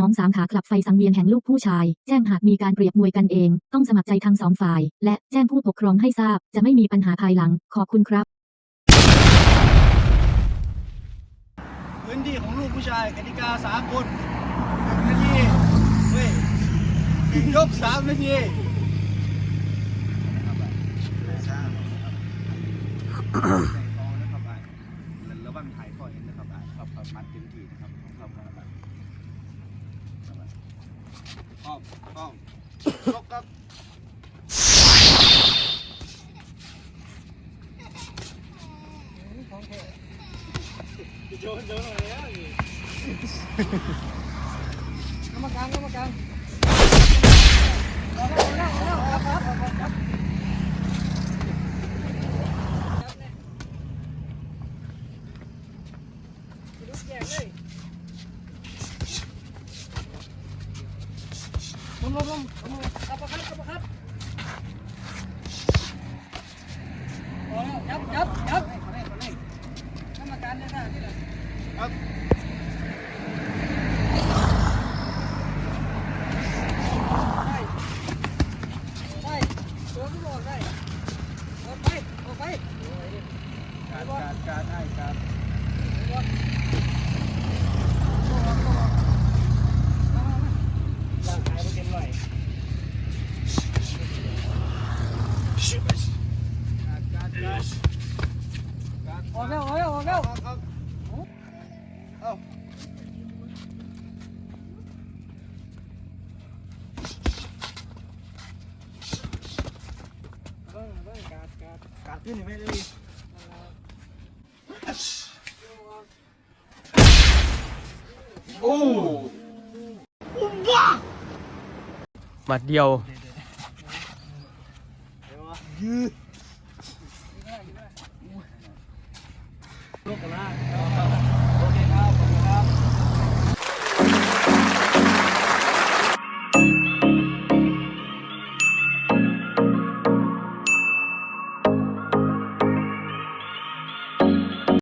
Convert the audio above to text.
น้องสามขาคลับไฟสังเวียนแห่งลูกผู้ชาย แจ้งหากมีการเปรียบมวยกันเอง ต้องสมัครใจทั้งสองฝ่าย และแจ้งผู้ปกครองให้ทราบ จะไม่มีปัญหาภายหลัง ขอบคุณครับ พื้นที่ของลูกผู้ชายกติกาสากลหนึ่งนาทีเฮ้ยหนึ่งยกสามนาทีแล้วบ้างถ่ายข้อเห็นนะครับครับครับมัดเต็มที่นะครับครับครับ Không, không. Sốc cấp. Không thể. Trốn trốn rồi đấy. Nó mà căng, nó mà căng. Đó, đó, đó, đó. Ấp, ấp, ấp, ấp. Yeah, hey. กรรมการกรรมการเอาแล้วเอาแล้วเอาแล้วครับครับครับลงลงลงลงครับครับครับครับยับยับยับกรรมการเนี่ยนะนี่แหละครับได้เดินไม่หมดได้ออกไปออกไปการการการให้การ Hoàng Ngao, Hoàng Ngao, Hoàng Ngao Mặt điều ยืดลูกกระลา